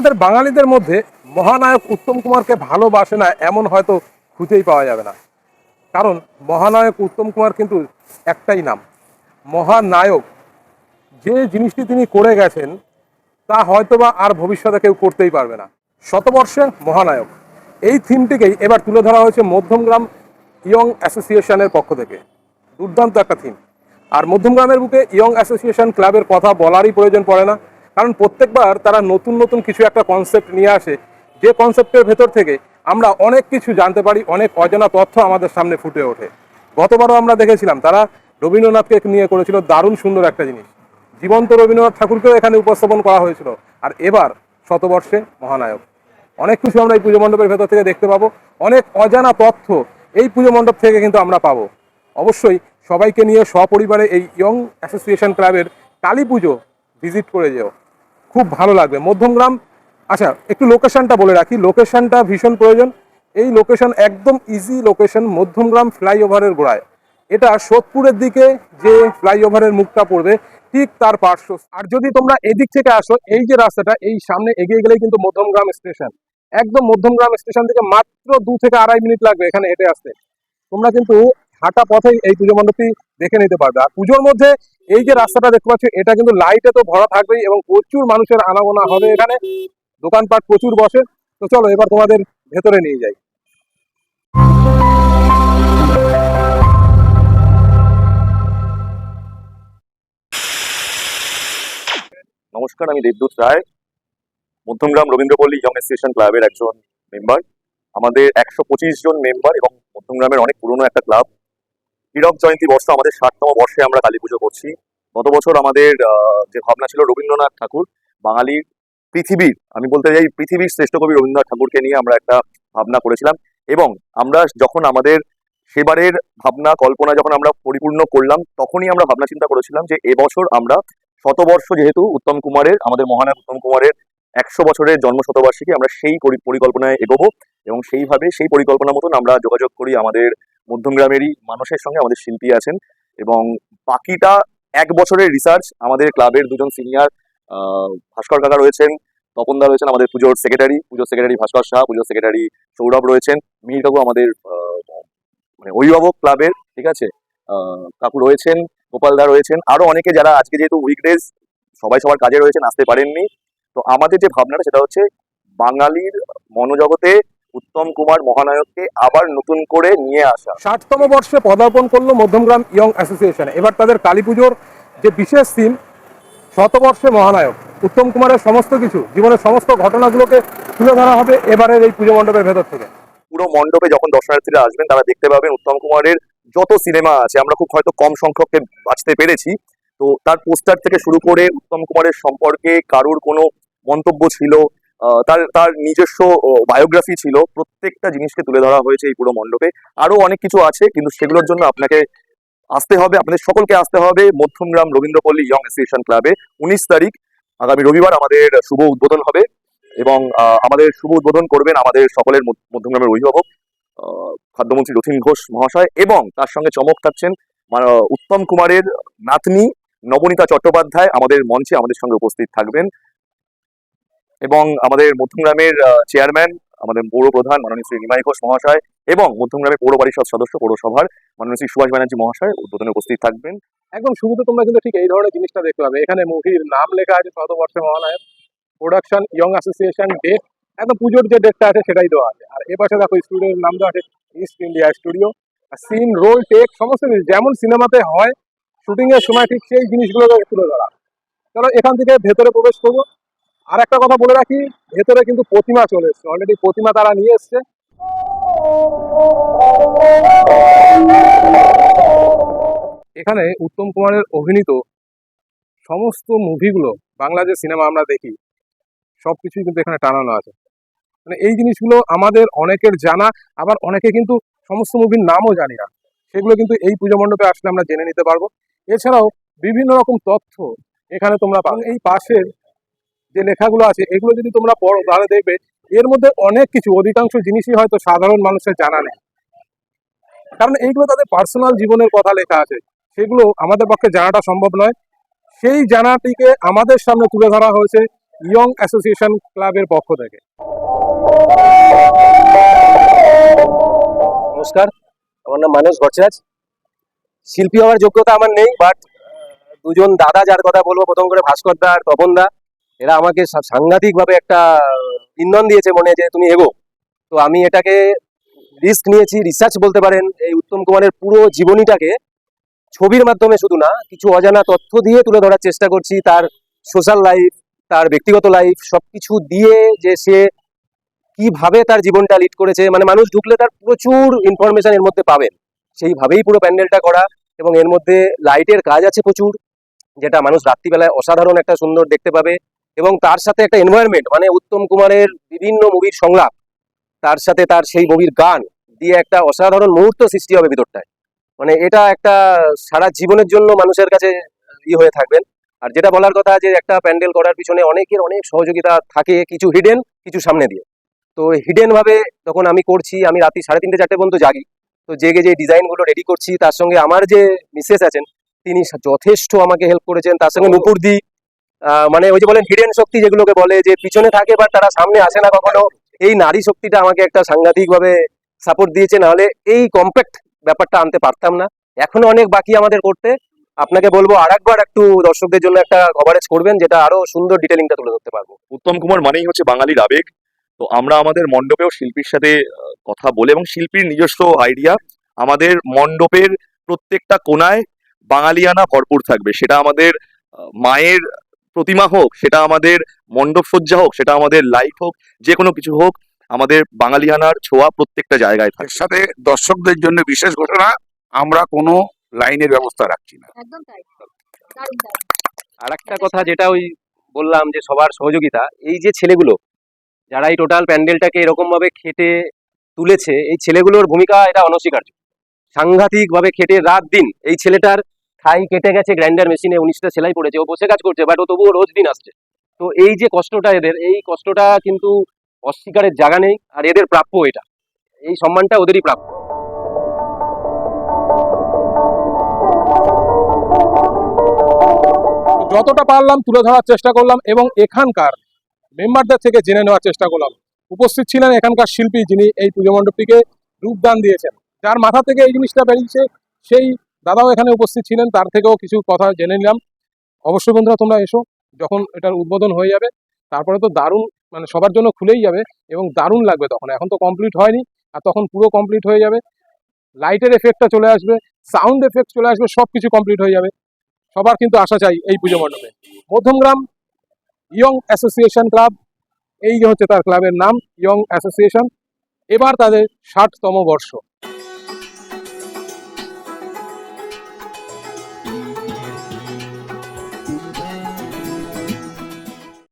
আমাদের বাঙালিদের মধ্যে মহানায়ক উত্তম কুমারকে ভালোবাসে না, এমন হয়তো খুঁজেই পাওয়া যাবে না। কারণ মহানায়ক উত্তম কুমার কিন্তু একটাই নাম। মহানায়ক, যে জিনিসটি তিনি করে গেছেন, তা হয়তোবা আর ভবিষ্যতে কেউ করতেই পারবে না। শতবর্ষে মহানায়ক। এই থিমটিকেই এবার তুলে ধরা হয়েছে মধ্যমগ্রাম ইয়ং অ্যাসোসিয়েশনের পক্ষ থেকে। দুর্দান্ত একটা থিম। আর মধ্যমগ্রামের বুকে ইয়ং অ্যাসোসিয়েশন ক্লাবের কথা বলারই প্রয়োজন পড়ে না। কারণ প্রত্যেকবার তারা নতুন নতুন কিছু একটা কনসেপ্ট নিয়ে আসে। যে কনসেপ্টের ভেতর থেকে আমরা অনেক কিছু জানতে পারি, অনেক অজানা তথ্য আমাদের সামনে ফুটে ওঠে। গতবারও আমরা দেখেছিলাম, তারা রবীন্দ্রনাথকে নিয়ে করেছিল দারুণ সুন্দর একটা জিনিস। জীবন্ত রবীন্দ্রনাথ ঠাকুরকেও এখানে উপস্থাপন করা হয়েছিল। আর এবার শতবর্ষে মহানায়ক। অনেক কিছু আমরা এই পুজো মণ্ডপের ভেতর থেকে দেখতে পাবো। অনেক অজানা তথ্য এই পুজো মণ্ডপ থেকে কিন্তু আমরা পাবো। অবশ্যই সবাইকে নিয়ে সপরিবারে এই ইয়ং অ্যাসোসিয়েশন ক্লাবের কালী পুজো ভিজিট করে যেও। খুব ভালো লাগবে। মধ্যমগ্রাম আচ্ছা একটু লোকেশনটা বলে রাখি। লোকেশনটা ভীষণ প্রয়োজন। এই লোকেশন একদম ইজি লোকেশন মধ্যমগ্রাম ফ্লাইওভারের গোড়ায়। এটা সোদপুরের দিকে যে ফ্লাইওভারের মুখটা পড়বে, ঠিক তার পার্শ্ব আর যদি তোমরা এদিক থেকে আসো, এই যে রাস্তাটা, এই সামনে এগিয়ে গেলেই কিন্তু মধ্যমগ্রাম স্টেশন। একদম মধ্যমগ্রাম স্টেশন থেকে মাত্র দু থেকে আড়াই মিনিট লাগবে এখানে হেঁটে আসতে। তোমরা কিন্তু হাঁটা পথেই এই পুজো মণ্ডপটি দেখে নিতে পারবে। আর পুজোর মধ্যে এই যে রাস্তাটা দেখতে পাচ্ছ, এটা কিন্তু লাইটে তো ভরা থাকবেই এবং প্রচুর মানুষের আনাগোনা হবে এখানে। দোকানপাট প্রচুর বসে। তো চলো, এবার তোমাদের ভেতরে নিয়ে যাই। নমস্কার, আমি দেবদূত রায়। মধ্যমগ্রাম রবীন্দ্রপল্লী ইয়ং অ্যাসোসিয়েশন ক্লাবের একজন মেম্বার আমাদের একশো পঁচিশ জন মেম্বার এবং মধ্যমগ্রামের অনেক পুরনো একটা ক্লাব হীরক জয়ন্তী বর্ষ আমাদের ষাটতম বর্ষে আমরা কালী পুজো করছি। গত বছর আমাদের যে ভাবনা ছিল রবীন্দ্রনাথ ঠাকুর বাঙালির পৃথিবীর, আমি বলতে চাই পৃথিবীর শ্রেষ্ঠ কবি রবীন্দ্রনাথ ঠাকুরকে নিয়ে আমরা একটা ভাবনা করেছিলাম এবং আমরা যখন আমাদের সেবারের ভাবনা, কল্পনা যখন আমরা পরিপূর্ণ করলাম, তখনই আমরা ভাবনা চিন্তা করেছিলাম যে এবছর আমরা শতবর্ষ যেহেতু উত্তম কুমারের, আমাদের মহানায়ক উত্তম কুমারের একশো বছরের জন্ম শতবার্ষিকী আমরা সেই পরি- পরিকল্পনায় এগোবো। এবং সেইভাবে, সেই পরিকল্পনা মতন আমরা যোগাযোগ করি আমাদের মধ্যমগ্রামেরই মানুষের সঙ্গে, আমাদের শিল্পী আছেন এবং বাকিটা এক বছরের রিসার্চ আমাদের ক্লাবের দুজন সিনিয়র ভাস্কর কাকা রয়েছেন তপনদা রয়েছেন আমাদের পুজোর সেক্রেটারি পুজোর সেক্রেটারি ভাস্কর শাহ, পুজোর সেক্রেটারি সৌরভ রয়েছেন মিহির কাকু আমাদের মানে অভিভাবক ক্লাবের, ঠিক আছে? কাকু রয়েছেন গোপালদা রয়েছেন, আরও অনেকে যারা আজকে যেহেতু উইকডেজ সবাই সবার কাজে রয়েছেন, আসতে পারেননি। তো আমাদের যে ভাবনাটা সেটা হচ্ছে, বাঙালির মনোজগতে উত্তম কুমার মহানায়ককে আবার নতুন করে নিয়ে আসা। ষাটতম বর্ষে পদার্পণ করল মধ্যমগ্রাম ইয়ং অ্যাসোসিয়েশন। এবার তাদের কালী পুজোর যে বিশেষ থিম শতবর্ষে মহানায়ক। উত্তম কুমারের সমস্ত কিছু জীবনের সমস্ত ঘটনাগুলোকে তুলে ধরা হবে এবারের এই পুজো মণ্ডপের ভেতর থেকে। পুরো মণ্ডপে যখন দর্শনার্থীরা আসবেন তারা দেখতে পাবেন উত্তম কুমারের যত সিনেমা আছে আমরা খুব হয়তো কম সংখ্যককে বাঁচতে পেরেছি। তো তার পোস্টার থেকে শুরু করে উত্তম কুমারের সম্পর্কে কারুর কোনো মন্তব্য ছিল তার তার নিজস্ব বায়োগ্রাফি ছিল। প্রত্যেকটা জিনিসকে তুলে ধরা হয়েছে এই পুরো মণ্ডপে। আরও অনেক কিছু আছে, কিন্তু সেগুলোর জন্য আপনাকে আসতে হবে, আপনাদের সকলকে আসতে হবে মধ্যমগ্রাম রবীন্দ্রপল্লী ইয়ং অ্যাসোসিয়েশন ক্লাবে উনিশ তারিখ, আগামী রবিবার আমাদের শুভ উদ্বোধন হবে এবং আমাদের শুভ উদ্বোধন করবেন আমাদের সকলের মধ্য- মধ্যমগ্রামের অভিভাবক খাদ্যমন্ত্রী রথীন ঘোষ মহাশয় এবং তার সঙ্গে চমক থাকছেন উত্তম কুমারের নাতনি নবনীতা চট্টোপাধ্যায় আমাদের মঞ্চে আমাদের সঙ্গে উপস্থিত থাকবেন। এবং আমাদের মধ্যমগ্রামের চেয়ারম্যান আমাদের পৌর প্রধান মাননীয় শ্রী নিমাই ঘোষ মহাশয় এবং মধ্যমগ্রামের পৌর পরিষদ সদস্য, পৌরসভার মাননীয় শ্রী সুভাষ ব্যানার্জি মহাশয় উদ্বোধনে উপস্থিত থাকবেন। একদম শুরুতে তোমরা কিন্তু ঠিক এই ধরনের জিনিসটা দেখতে পাবে। এখানে মুভির নাম লেখা আছে শতবর্ষে মহানায়ক। প্রোডাকশন ইয়ং অ্যাসোসিয়েশন ডেট একদম পুজোর যে ডেটটা আছে সেটাই দেওয়া আছে। আর এ পাশে দেখো স্টুডিওর নাম দেওয়া আছে East India studio scene roll take সমস্ত কিছু যেমন সিনেমাতে হয় শুটিং এর সময় ঠিক সেই জিনিসগুলোকে তুলে ধরা। চলো এখান থেকে ভেতরে প্রবেশ করব। আর একটা কথা বলে রাখি, ভেতরে কিন্তু প্রতিমা চলে এসছে। অলরেডি প্রতিমা তারা নিয়ে এসছে। এখানে উত্তম কুমারের অভিনীত সমস্ত মুভিগুলো বাংলা যে সিনেমা আমরা দেখি। সব কিছুই কিন্তু এখানে টানানো আছে। মানে এই জিনিসগুলো আমাদের অনেকের জানা, আবার অনেকে কিন্তু সমস্ত মুভির নামও জানি না। সেগুলো কিন্তু এই পুজো মণ্ডপে আসলে আমরা জেনে নিতে পারব। এছাড়াও বিভিন্ন রকম তথ্য এখানে তোমরা এই পাশের যে লেখাগুলো আছে, এগুলো যদি তোমরা পড়ো, তাহলে দেখবে এর মধ্যে অনেক কিছু, অধিকাংশ জিনিসই হয়তো সাধারণ মানুষের জানা নেই। কারণ এইগুলো তাদের পার্সোনাল জীবনের কথা লেখা আছে। সেগুলো আমাদের পক্ষে জানাটা সম্ভব নয়। সেই জানাটিকে আমাদের সামনে তুলে ধরা হয়েছে ইয়ং অ্যাসোসিয়েশন ক্লাবের পক্ষ থেকে। নমস্কার, আমার নাম মানস ভট্টাচার্য শিল্পী হওয়ার যোগ্যতা আমার নেই বাট দুজন দাদা যার কথা বলব, প্রথম করে ভাস্কর দা আর তপন দা। এরা আমাকে সাংঘাতিক ভাবে একটা ইন্ধন দিয়েছে মনে যে তুমি এগো। তো আমি এটাকে রিস্ক নিয়েছি, রিসার্চ বলতে পারেন, এই উত্তম কুমারের পুরো জীবনীটাকে ছবির মাধ্যমে শুধু না, কিছু অজানা তথ্য দিয়ে তুলে ধরার চেষ্টা করছি তার সোশ্যাল লাইফ, তার ব্যক্তিগত লাইফ, সবকিছু দিয়ে যে সে কীভাবে তার জীবনটা লিড করেছে। মানে মানুষ ঢুকলে তার প্রচুর ইনফরমেশন এর মধ্যে পাবেন সেইভাবেই পুরো প্যান্ডেলটা করা এবং এর মধ্যে লাইটের কাজ আছে প্রচুর, যেটা মানুষ রাত্রিবেলায় অসাধারণ একটা সুন্দর দেখতে পাবে। এবং তার সাথে একটা এনভায়রনমেন্ট মানে উত্তম কুমারের বিভিন্ন মুভির সংলাপ তার সাথে তার সেই মুভির গান দিয়ে একটা অসাধারণ মুহূর্ত সৃষ্টি হবে ভিতরটায়। মানে এটা একটা সারা জীবনের জন্য মানুষের কাছে ই হয়ে থাকবেন। আর যেটা বলার কথা যে একটা প্যান্ডেল করার পিছনে অনেকের অনেক সহযোগিতা থাকে কিছু হিডেন কিছু সামনে দিয়ে। তো হিডেন ভাবে তখন আমি করছি আমি রাত্রি সাড়ে তিনটে চারটে পর্যন্ত জাগি। তো জেগে যে ডিজাইনগুলো রেডি করছি তার সঙ্গে আমার যে মিসেস আছেন তিনি যথেষ্ট আমাকে হেল্প করেছেন। তার সঙ্গে নুপুর দি আহ, মানে ওই যে বলেন হিডেন শক্তি যেগুলোকে বলে যে পিছনে থাকে বা তারা সামনে আসে না কখনো, এই নারী শক্তিটা আমাকে একটা সাংঘাতিকভাবে সাপোর্ট দিয়েছে, নাহলে এই কম্প্যাক্ট ব্যাপারটা আনতে পারতাম না। এখনও অনেক বাকি আমাদের করতে। আপনাকে বলব আরেকবার একটু দর্শকদের জন্য একটা কভারেজ করবেন, যেটা আরও সুন্দর ডিটেলিংটা তুলে ধরতে পারব। উত্তম কুমার মানেই হচ্ছে বাঙালির আবেগ। তো আমরা আমাদের মণ্ডপেও শিল্পীর সাথে কথা বলে এবং শিল্পীর নিজস্ব আইডিয়া আমাদের মণ্ডপের প্রত্যেকটা কোনায় বাঙালিয়ানা ভরপুর থাকবে। সেটা আমাদের মায়ের প্রতিমা হোক সেটা আমাদের মণ্ডপ সজ্জা হোক সেটা আমাদের লাইট হোক যে কোনো কিছু হোক আমাদের বাঙালিয়ানার ছোঁয়া প্রত্যেকটা জায়গায় থাকবে সাথে দর্শকদের জন্য বিশেষ ঘোষণা আমরা কোনো লাইনের ব্যবস্থা রাখছি না। আর একটা কথা যেটা ওই বললাম যে সবার সহযোগিতা এই যে ছেলেগুলো যারা এই টোটাল প্যান্ডেলটাকে এরকম ভাবে খেটে তুলেছে এই ছেলেগুলোর ভূমিকা এটা অনস্বীকার্য। সাংঘাতিক ভাবে খেটে রাত দিন এই ছেলেটার ঠাই কেটে গেছে গ্রাইন্ডার মেশিনে উনিশটা সেলাই পড়েছে, ও বসে কাজ করছে বাট ও তবুও রোজ দিন আসছে। তো এই যে কষ্টটা এদের, এই কষ্টটা কিন্তু অস্বীকারের জায়গা নেই, আর এদের প্রাপ্য এটা। এই সম্মানটা ওদেরই প্রাপ্য। যতটা পারলাম তুলে ধরার চেষ্টা করলাম, এবং এখানকার মেম্বারদের থেকে জেনে নেওয়ার চেষ্টা করলাম। উপস্থিত ছিলেন এখানকার শিল্পী যিনি এই পুজো মণ্ডপটিকে রূপদান দিয়েছেন। যার মাথা থেকে এই জিনিসটা বেরিয়েছে, সেই দাদাও এখানে উপস্থিত ছিলেন, তার থেকেও কিছু কথা জেনে নিলাম। অবশ্যই বন্ধুরা, তোমরা এসো, যখন এটার উদ্বোধন হয়ে যাবে, তারপরে তো দারুণ মানে সবার জন্য খুলেই যাবে এবং দারুণ লাগবে তখন। এখন তো কমপ্লিট হয়নি, আর তখন পুরো কমপ্লিট হয়ে যাবে। লাইটের এফেক্টটা চলে আসবে সাউন্ড এফেক্ট চলে আসবে সব কিছু কমপ্লিট হয়ে যাবে। সবার কিন্তু আশা চাই এই পুজো মণ্ডপে। মধ্যমগ্রাম ইয়ং অ্যাসোসিয়েশন ক্লাব এই যে হচ্ছে তার ক্লাবের নাম ইয়ং অ্যাসোসিয়েশন এবার তাদের ষাটতম বর্ষ।